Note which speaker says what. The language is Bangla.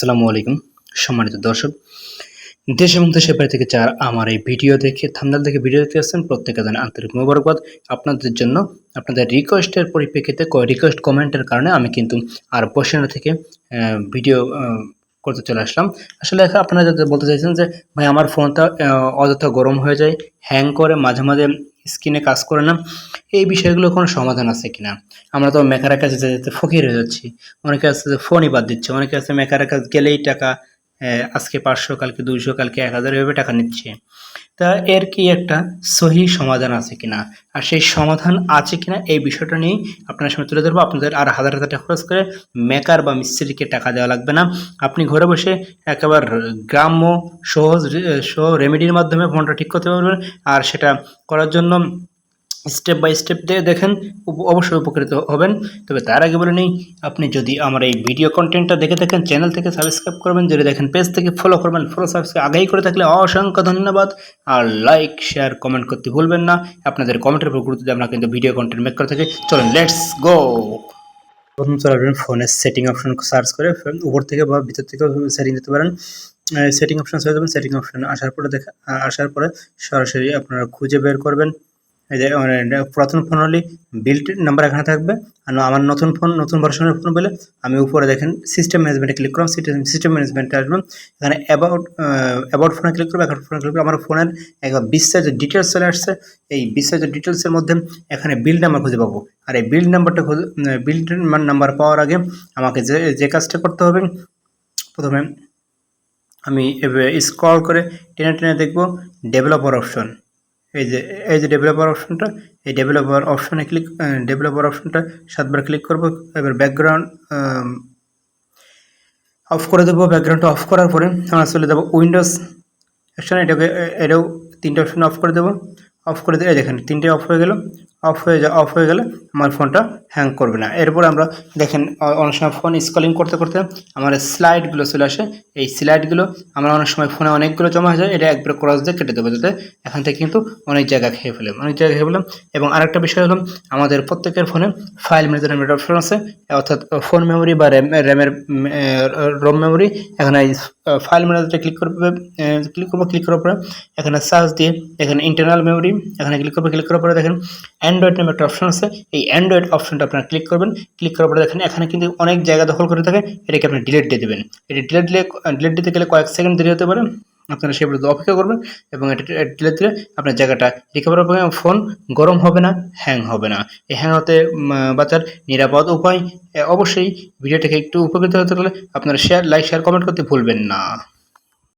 Speaker 1: আসসালামু আলাইকুম, সম্মানিত দর্শক। দেশ এবং দেশের বাইরে থেকে যারা আমার এই ভিডিও দেখে থামনাল দেখে ভিডিও দেখতে আসছেন প্রত্যেকে জানে আন্তরিক মোবারকবাদ। আপনাদের জন্য আপনাদের রিকোয়েস্টের পরিপ্রেক্ষিতে রিকোয়েস্ট কমেন্টের কারণে আমি কিন্তু আর বসেনা থেকে ভিডিও করতে চলে আসলাম। আসলে আপনারা যাতে বলতে চাইছেন যে, ভাই, আমার ফোনটা অযথা গরম হয়ে যায় হ্যাং করে মাঝে মাঝে স্ক্রিনে কাজ করে না, এই বিষয়গুলো কোনো সমাধান আছে কিনা? আমরা তো মেকারের কাছে যেতে যেতে ফকির হয়ে যাচ্ছি। অনেকে আছে ফোনই বাদ দিচ্ছে, অনেকে আছে মেকারের কাছে গেলেই টাকা আজকে পাঁচশো, কালকে দুইশো, কালকে এক হাজার এভাবে টাকা নিচ্ছে। তা এর কি একটা সহি সমাধান আছে কিনা? আর সেই সমাধান আছে কিনা এই বিষয়টা নিয়েই আপনার সামনে তুলে ধরবো। আপনাদের আর হাজার হাজার টাকা খরচ করে মেকার বা মিস্ত্রিকে টাকা দেওয়া লাগবে না। আপনি ঘরে বসে একেবারে গ্রাম্য সহজ, সহ রেমেডির মাধ্যমে ফোনটা ঠিক করতে পারবেন। আর সেটা করার জন্য স্টেপ বাই স্টেপ দিয়ে দেখেন অবশ্যই উপকৃত হবেন। তবে তার আগে বলে নেই, আপনি যদি আমার এই ভিডিও কন্টেন্টটা দেখে থাকেন চ্যানেল থেকে সাবস্ক্রাইব করবেন, যদি দেখেন পেজ থেকে ফলো করবেন ফলো সাবস্ক্রাইব আগেই করে থাকলে অসংখ্য ধন্যবাদ। আর লাইক শেয়ার কমেন্ট করতে ভুলবেন না। আপনাদের কমেন্টের উপর গুরুত্ব দিয়ে আমরা কিন্তু ভিডিও কন্টেন্ট মেক করে থাকি। চলুন লেটস গো প্রথম চলে আসবেন ফোনের সেটিং অপশন সার্চ করে। উপর থেকে বা ভিতর থেকে সেটিং দিতে পারেন। সেটিং অপশন চলে যাবেন সেটিং অপশন আসার পরে দেখা আসার পরে সরাসরি আপনারা খুঁজে বের করবেন। পুরাতন ফোন হলে বিল্ড নাম্বার এখানে থাকবে। আর আমার নতুন ফোন নতুন ভার্সনের ফোন বলে আমি উপরে দেখেন সিস্টেম ম্যানেজমেন্টে ক্লিক করলাম সিস্টেম ম্যানেজমেন্টে আসবেন এখানে অ্যাবাউট অ্যাবাউট ফোনে ক্লিক করব অ্যাবাউট ফোনে ক্লিক করব। আমার ফোনের একবার বিস্তারিত ডিটেলস চলে আসছে। এই বিস্তারিত ডিটেলসের মধ্যে এখানে বিল নাম্বার খুঁজে পাবো। আর এই বিল নাম্বারটা খুঁজে বিল্ড নাম্বার পাওয়ার আগে আমাকে যে যে কাজটা করতে হবে, প্রথমে আমি স্ক্রল করে টেনে টেনে দেখব ডেভেলপার অপশন এই যে এই যে ডেভেলপার অপশনটা এই ডেভেলপার অপশনে ক্লিক ডেভেলপার অপশনটা সাতবার ক্লিক করব। এবার ব্যাকগ্রাউন্ড অফ করে দেবো। ব্যাকগ্রাউন্ডটা অফ করার পরে আমরা চলে যাব উইন্ডোজ অপশানে এটাকে এটাও তিনটে অপশন অফ করে দেবো। অফ করে দিয়ে দেখেন, তিনটে অফ হয়ে গেল। অফ হয়ে যা অফ হয়ে গেলে আমার ফোনটা হ্যাং করবে না। এরপর আমরা দেখেন অনেক সময় ফোন স্কলিং করতে করতে আমার স্লাইডগুলো চলে আসে। এই স্লাইডগুলো আমরা অনেক সময় ফোনে অনেকগুলো জমা হয়ে যায়, এটা একবার ক্রস দিয়ে কেটে দেবো যাতে এখান থেকে কিন্তু অনেক জায়গা খেয়ে ফেলে, অনেক জায়গা খেয়ে ফেলাম এবং আরেকটা বিষয় হলো, আমাদের প্রত্যেকের ফোনে ফাইল ম্যানেজমেন্ট অপশন আছে। অর্থাৎ ফোন মেমোরি বা র্যাম র্যামের রোম মেমোরি এখানে ফাইল ম্যানেজারটা ক্লিক করবে ক্লিক করব ক্লিক করার পরে এখানে সার্চ দিয়ে, এখানে ইন্টারনাল মেমোরি এখানে ক্লিক করবে ক্লিক করার পরে দেখেন অ্যান্ড্রয়েড নামে একটা অপশন আছে। এই অ্যান্ড্রয়েড অপশনটা আপনারা ক্লিক করবেন। ক্লিক করার পরে দেখেন এখানে কিন্তু অনেক জায়গা দখল করে থাকে। এটাকে আপনি ডিলেট দিয়ে দেবেন। এটা ডিলেট দিলে ডিলেট দিতে গেলে কয়েক সেকেন্ড দেরি হতে পারে। আপনারা সেই পর্যন্ত অপেক্ষা করবেন এবং এটা ডিলিট দিলে আপনার জায়গাটা রিকভার হবে ফোন গরম হবে না হ্যাং হবে না। এই হ্যাং হতে বাঁচার নিরাপদ উপায় অবশ্যই ভিডিওটাকে একটু উপকৃত হতে হলে আপনারা শেয়ার লাইক শেয়ার কমেন্ট করতে ভুলবেন না।